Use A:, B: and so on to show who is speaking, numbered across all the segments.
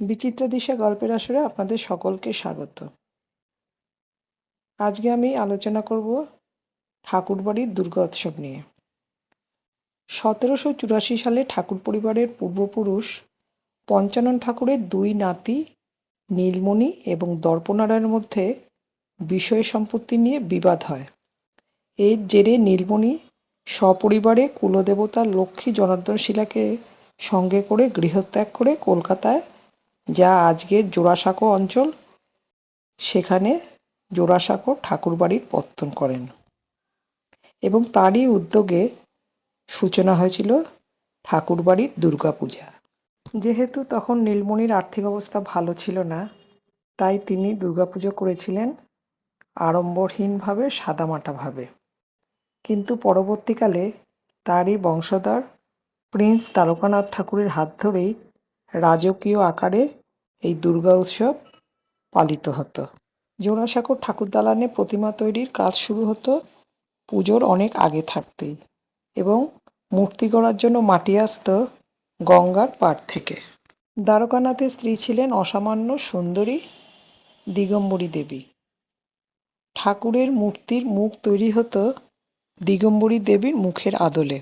A: বিচিত্রা দিশা গল্পের আসরে আপনাদের সকলকে স্বাগত। আজকে আমি আলোচনা করব ঠাকুরবাড়ির দুর্গা উৎসব নিয়ে। সতেরোশো চুরাশি সালে ঠাকুর পরিবারের পূর্বপুরুষ পঞ্চানন ঠাকুরের দুই নাতি নীলমণি এবং দর্পনারায়ণের মধ্যে বিষয় সম্পত্তি নিয়ে বিবাদ হয়। এর জেরে নীলমণি সপরিবারে কুলদেবতা লক্ষ্মী জনার্দন শিলাকে সঙ্গে করে গৃহত্যাগ করে কলকাতায় যা আজকের জোড়াসাঁকো অঞ্চল, সেখানে জোড়াসাঁকো ঠাকুরবাড়ির পত্তন করেন। এবং তারই উদ্যোগে সূচনা হয়েছিল ঠাকুরবাড়ির দুর্গাপূজা। যেহেতু তখন নীলমণির আর্থিক অবস্থা ভালো ছিল না, তাই তিনি দুর্গাপুজো করেছিলেন আড়ম্বরহীনভাবে, সাদামাটাভাবে। কিন্তু পরবর্তীকালে তারই বংশধর প্রিন্স তারকানাথ ঠাকুরের হাত ধরেই রাজকীয় আকারে এই দুর্গা উৎসব পালিত হতো। জোড়াসাঁকোর ঠাকুর দালানে প্রতিমা তৈরির কাজ শুরু হতো পুজোর অনেক আগে থাকতেই এবং মূর্তি গড়ার জন্য মাটি আসতো গঙ্গার পাড় থেকে। দ্বারকানাথের স্ত্রী ছিলেন অসামান্য সুন্দরী দিগম্বরী দেবী। ঠাকুরের মূর্তির মুখ তৈরি হতো দিগম্বরী দেবীর মুখের আদলে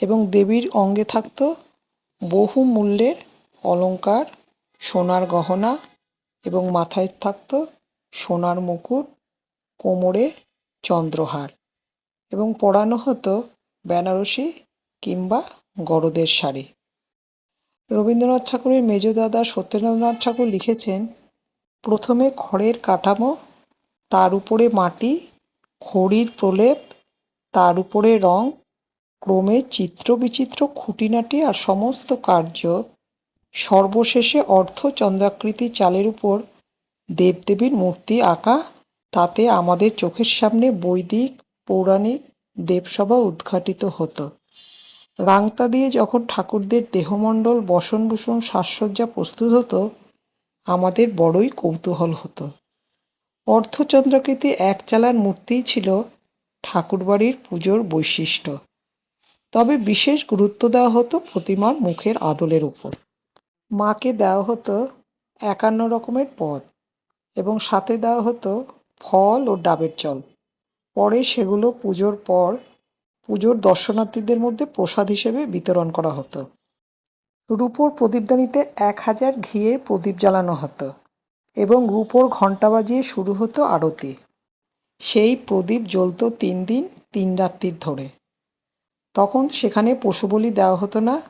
A: এবং দেবীর অঙ্গে থাকত বহু মূল্যের অলংকার, সোনার গহনা এবং মাথায় থাকতো সোনার মুকুট, কোমরে চন্দ্রহার এবং পরানো হতো বেনারসি কিংবা গরদের শাড়ি। রবীন্দ্রনাথ ঠাকুরের মেজ দাদা সত্যেন্দ্রনাথ ঠাকুর লিখেছেন, প্রথমে খড়ের কাঠামো, তার উপরে মাটি, খড়ির প্রলেপ, তার উপরে রং, ক্রমে চিত্র বিচিত্র খুঁটিনাটি আর সমস্ত কার্য সর্বশেষে অর্থ চন্দ্রাকৃতি চালের উপর দেবদেবীর মূর্তি আঁকা, তাতে আমাদের চোখের সামনে বৈদিক, পৌরাণিক দেবসভা উদ্ঘাটিত হতো। রাংতা দিয়ে যখন ঠাকুরদের দেহমণ্ডল, বসনভূষণ, সাজসজ্জা প্রস্তুত হতো, আমাদের বড়ই কৌতূহল হতো। অর্ধচন্দ্রাকৃতি এক চালার মূর্তিই ছিল ঠাকুরবাড়ির পুজোর বৈশিষ্ট্য। তবে বিশেষ গুরুত্ব দেওয়া হতো প্রতিমার মুখের আদলের উপর। মাকে দেওয়া হতো একান্ন রকমের পদ এবং সাথে দেওয়া হতো ফল ও ডাবের জল পরে সেগুলো পুজোর পর পুজোর দর্শনার্থীদের মধ্যে প্রসাদ হিসেবে বিতরণ করা হতো। রূপোর প্রদীপদানিতে এক হাজার ঘিয়ের প্রদীপ জ্বালানো হতো এবং রূপোর ঘণ্টা বাজিয়ে শুরু হতো আরতি। সেই প্রদীপ জ্বলত তিন দিন, তিন রাত্রির ধরে। তখন সেখানে পশু বলি দেওয়া হতো না,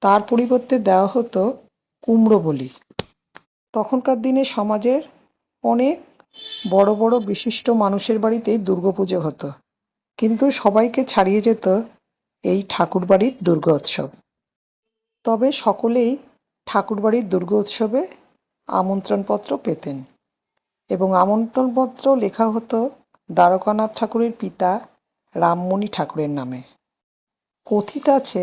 A: তার পরিবর্তে দেওয়া হতো কুমড়ো বলি। তখনকার দিনে সমাজের অনেক বড় বড় বিশিষ্ট মানুষের বাড়িতেই দুর্গাপুজো হতো। কিন্তু সবাইকে ছাড়িয়ে যেত এই ঠাকুরবাড়ির দুর্গা উৎসব। তবে সকলেই ঠাকুরবাড়ির দুর্গা উৎসবে আমন্ত্রণপত্র পেতেন এবং আমন্ত্রণপত্র লেখা হতো দ্বারকানাথ ঠাকুরের পিতা রামমণি ঠাকুরের নামে। কথিত আছে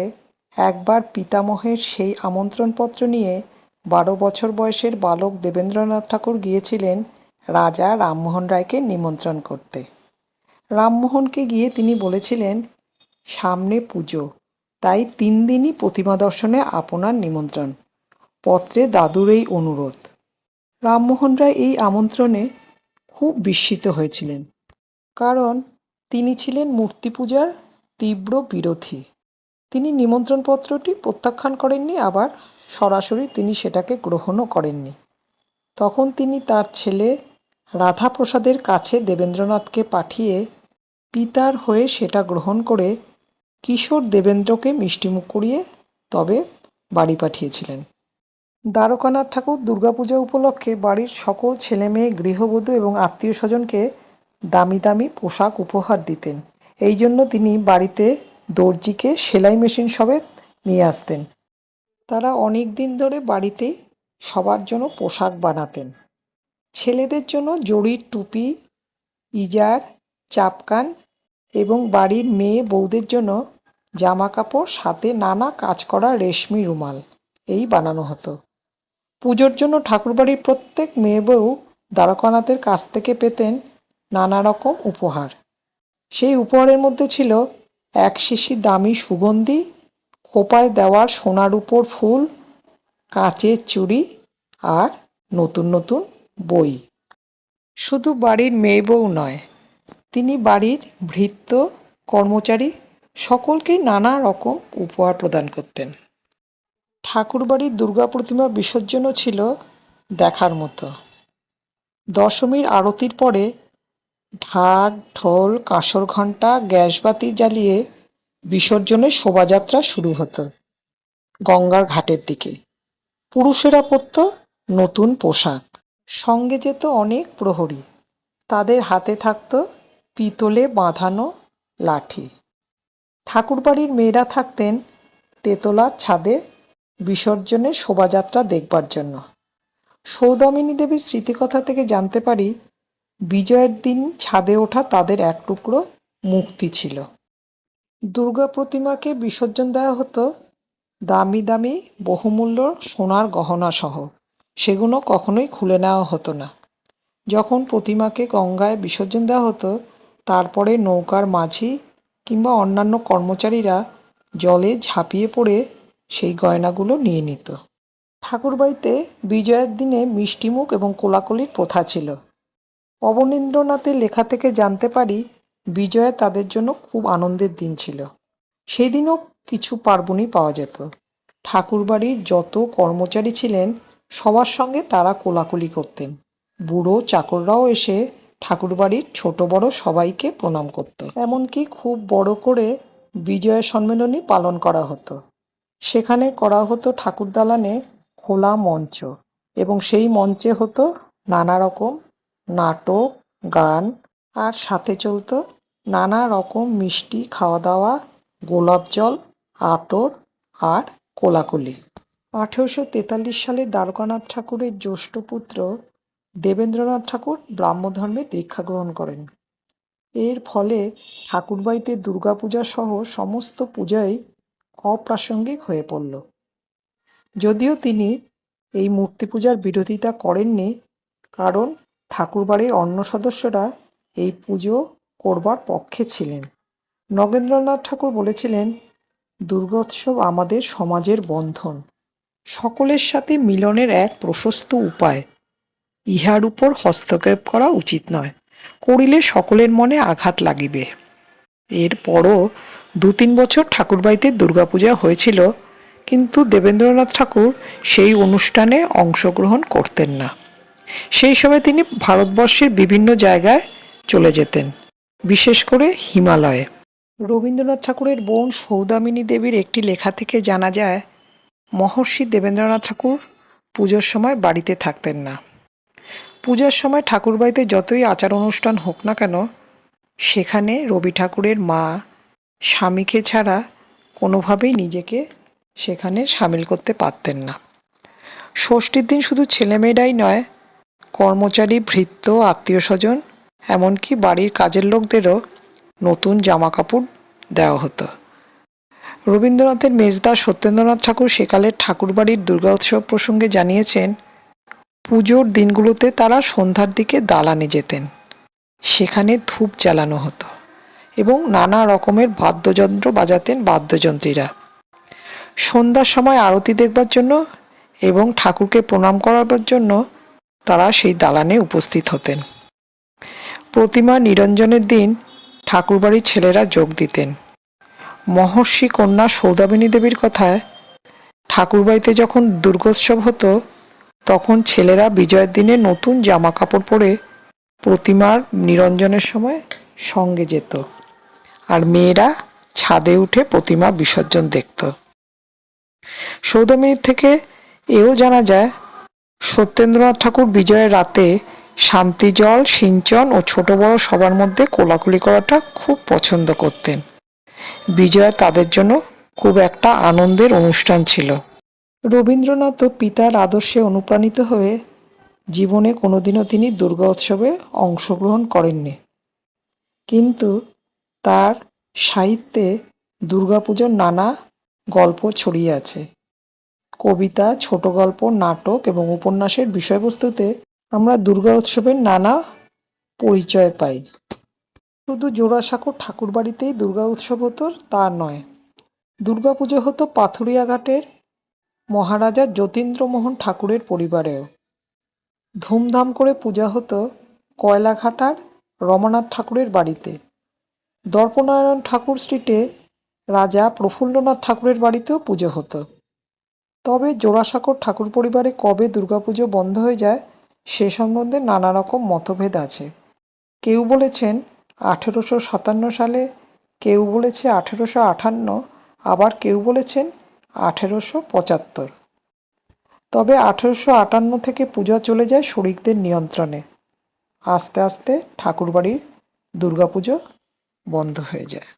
A: একবার পিতামহের সেই আমন্ত্রণপত্র নিয়ে বারো বছর বয়সের বালক দেবেন্দ্রনাথ ঠাকুর গিয়েছিলেন রাজা রামমোহন রায়কে নিমন্ত্রণ করতে। রামমোহনকে গিয়ে তিনি বলেছিলেন, সামনে পুজো, তাই তিন দিনই প্রতিমা দর্শনে আপনার নিমন্ত্রণ। পত্রে দাদুর এই অনুরোধ। রামমোহন রায় এই আমন্ত্রণে খুব বিস্মিত হয়েছিলেন। কারণ তিনি ছিলেন মূর্তি পূজার তীব্র বিরোধী। তিনি নিমন্ত্রণপত্রটি প্রত্যাখ্যান করেননি, আবার সরাসরি তিনি সেটাকে গ্রহণও করেননি। তখন তিনি তার ছেলে রাধাপ্রসাদের কাছে দেবেন্দ্রনাথকে পাঠিয়ে পিতার হয়ে সেটা গ্রহণ করে কিশোর দেবেন্দ্রকে মিষ্টিমুখ করিয়ে তবে বাড়ি পাঠিয়েছিলেন। দ্বারকানাথ ঠাকুর দুর্গাপূজা উপলক্ষে বাড়ির সকল ছেলে মেয়ে গৃহবধূ এবং আত্মীয় স্বজনকে দামি দামি পোশাক উপহার দিতেন। এই জন্য তিনি বাড়িতে দর্জিকে সেলাই মেশিন সমেত নিয়ে আসতেন। তারা অনেক দিন ধরে বাড়িতেই সবার জন্য পোশাক বানাতেন। ছেলেদের জন্য জরির টুপি, ইজার, চাপকান এবং বাড়ির মেয়ে বউদের জন্য জামা কাপড় সাথে নানা কাজ করা রেশমি রুমাল এই বানানো হতো। পুজোর জন্য ঠাকুরবাড়ির প্রত্যেক মেয়ে বউ দ্বারকানাথের কাছ থেকে পেতেন নানা রকম উপহার। সেই উপহারের মধ্যে ছিল এক শিশি দামি সুগন্ধি, খোপায় দেওয়ার সোনার উপর ফুল, কাচের চুড়ি আর নতুন নতুন বই। শুধু বাড়ির মেয়ে বউ নয়, তিনি বাড়ির ভৃত্য, কর্মচারী সকলকেই নানা রকম উপহার প্রদান করতেন। ঠাকুরবাড়ির দুর্গা প্রতিমা বিসর্জনও ছিল দেখার মতো। দশমীর আরতির পরে ঢাক, ঢোল, কাঁসর ঘণ্টা, গ্যাসবাতি জ্বালিয়ে বিসর্জনের শোভাযাত্রা শুরু হতো গঙ্গার ঘাটের দিকে। পুরুষেরা পরত নতুন পোশাক। সঙ্গে যেত অনেক প্রহরী। তাদের হাতে থাকত পিতলে বাঁধানো লাঠি। ঠাকুরবাড়ির মেয়েরা থাকতেন তেতলার ছাদে বিসর্জনের শোভাযাত্রা দেখবার জন্য। সৌদামিনী দেবীর স্মৃতিকথা থেকে জানতে পারি বিজয়ের দিন ছাদে ওঠা তাদের এক টুকরো মুক্তি ছিল। দুর্গা প্রতিমাকে বিসর্জন দেওয়া হতো দামি দামি বহুমূল্য সোনার গহনা সহ সেগুলো কখনোই খুলে নেওয়া হতো না। যখন প্রতিমাকে গঙ্গায় বিসর্জন দেওয়া হতো, তারপরে নৌকার মাঝি কিংবা অন্যান্য কর্মচারীরা জলে ঝাঁপিয়ে পড়ে সেই গয়নাগুলো নিয়ে নিত। ঠাকুরবাড়িতে বিজয়ের দিনে মিষ্টিমুখ এবং কোলাকুলির প্রথা ছিল। অবনীন্দ্রনাথের লেখা থেকে জানতে পারি, বিজয়া তাদের জন্য খুব আনন্দের দিন ছিল। সেই দিনও কিছু পার্বণই পাওয়া যেত। ঠাকুরবাড়ির যত কর্মচারী ছিলেন, সবার সঙ্গে তারা কোলাকুলি করতেন। বুড়ো চাকররাও এসে ঠাকুরবাড়ির ছোট বড় সবাইকে প্রণাম করত। এমনকি খুব বড় করে বিজয়া সম্মেলনী পালন করা হতো। সেখানে করা হতো ঠাকুর দালানে খোলা মঞ্চ এবং সেই মঞ্চে হতো নানা রকম নাটক, গান, আর সাথে চলতো নানা রকম মিষ্টি খাওয়া দাওয়া গোলাপ জল, আতর, আর কোলাকুলি। আঠেরোশো তেতাল্লিশ সালে দ্বারকানাথ ঠাকুরের জ্যৈষ্ঠ পুত্র দেবেন্দ্রনাথ ঠাকুর ব্রাহ্মধর্মে দীক্ষা গ্রহণ করেন। এর ফলে ঠাকুরবাড়িতে দুর্গাপূজা সহ সমস্ত পূজাই অপ্রাসঙ্গিক হয়ে পড়ল। যদিও তিনি এই মূর্তি পূজার বিরোধিতা করেননি, কারণ ঠাকুরবাড়ির অন্য সদস্যরা এই পুজো করবার পক্ষে ছিলেন। নগেন্দ্রনাথ ঠাকুর বলেছিলেন, দুর্গোৎসব আমাদের সমাজের বন্ধন। সকলের সাথে মিলনের এক প্রশস্ত উপায়। ইহার উপর হস্তক্ষেপ করা উচিত নয়। করিলে সকলের মনে আঘাত লাগিবে এরপরও দু তিন বছর ঠাকুরবাড়িতে দুর্গাপূজা হয়েছিল, কিন্তু দেবেন্দ্রনাথ ঠাকুর সেই অনুষ্ঠানে অংশগ্রহণ করতেন না। সেই সময় তিনি ভারতবর্ষের বিভিন্ন জায়গায় চলে যেতেন, বিশেষ করে হিমালয়ে। রবীন্দ্রনাথ ঠাকুরের বোন সৌদামিনী দেবীর একটি লেখা থেকে জানা যায়, মহর্ষি দেবেন্দ্রনাথ ঠাকুর পুজোর সময় বাড়িতে থাকতেন না। পূজার সময় ঠাকুরবাড়িতে যতই আচার অনুষ্ঠান হোক না কেন, সেখানে রবি ঠাকুরের মা স্বামীকে ছাড়া কোনোভাবেই নিজেকে সেখানে সামিল করতে পারতেন না। ষষ্ঠীর দিন শুধু ছেলেমেয়েরাই নয় কর্মচারী, ভৃত্য, আত্মীয় স্বজন, এমনকি বাড়ির কাজের লোকদেরও নতুন জামা কাপড় দেওয়া হতো। রবীন্দ্রনাথের মেজদা সত্যেন্দ্রনাথ ঠাকুর সেকালের ঠাকুরবাড়ির দুর্গা উৎসব প্রসঙ্গে জানিয়েছেন, পুজোর দিনগুলোতে তারা সন্ধ্যার দিকে দালানে যেতেন। সেখানে ধূপ জ্বালানো হতো এবং নানা রকমের বাদ্যযন্ত্র বাজাতেন বাদ্যযন্ত্রীরা। সন্ধ্যার সময় আরতি দেখবার জন্য এবং ঠাকুরকে প্রণাম করাবার জন্য তারা সেই দালানে উপস্থিত হতেন। প্রতিমা নিরঞ্জনের দিন ঠাকুরবাড়ির ছেলেরা যোগ দিতেন। মহর্ষি কন্যা সৌদামিনী দেবীর কথায় ঠাকুরবাড়িতে যখন দুর্গোৎসব হতো, তখন ছেলেরা বিজয়ের দিনে নতুন জামা কাপড় পরে প্রতিমার নিরঞ্জনের সময় সঙ্গে যেত আর মেয়েরা ছাদে উঠে প্রতিমা বিসর্জন দেখত। সৌদামিনীর থেকে এও জানা যায় সত্যেন্দ্রনাথ ঠাকুর বিজয়ের রাতে শান্তি জল, সিঞ্চন ও ছোট বড় সবার মধ্যে কোলাকুলি করাটা খুব পছন্দ করতেন। বিজয়া তাদের জন্য খুব একটা আনন্দের অনুষ্ঠান ছিল। রবীন্দ্রনাথও পিতার আদর্শে অনুপ্রাণিত হয়ে জীবনে কোনোদিনও তিনি দুর্গা উৎসবে অংশগ্রহণ করেননি। কিন্তু তার সাহিত্যে দুর্গাপুজোর নানা গল্প ছড়িয়ে আছে। কবিতা, ছোট গল্প, নাটক এবং উপন্যাসের বিষয়বস্তুতে আমরা দুর্গা উৎসবের নানা পরিচয় পাই। শুধু জোড়াসাঁকো ঠাকুরবাড়িতেই দুর্গা উৎসব হতো তা নয়। দুর্গাপুজো হতো পাথুরিয়া ঘাটের মহারাজা যতীন্দ্রমোহন ঠাকুরের পরিবারেও। ধুমধাম করে পূজা হতো কয়লাঘাটার রমানাথ ঠাকুরের বাড়িতে। দর্পনারায়ণ ঠাকুর স্ট্রিটে রাজা প্রফুল্লনাথ ঠাকুরের বাড়িতেও পুজো হতো। তবে জোড়াসাঁকোর ঠাকুর পরিবারে কবে দুর্গাপুজো বন্ধ হয়ে যায় সে সম্বন্ধে নানা রকম মতভেদ আছে। কেউ বলেছেন আঠেরোশো সাতান্ন সালে, কেউ বলেছে আঠেরোশো আটান্ন আবার কেউ বলেছেন আঠেরোশো পঁচাত্তর। তবে আঠেরোশো আটান্ন থেকে পূজা চলে যায় শরিকদের নিয়ন্ত্রণে। আস্তে আস্তে ঠাকুরবাড়ির দুর্গাপুজো বন্ধ হয়ে যায়।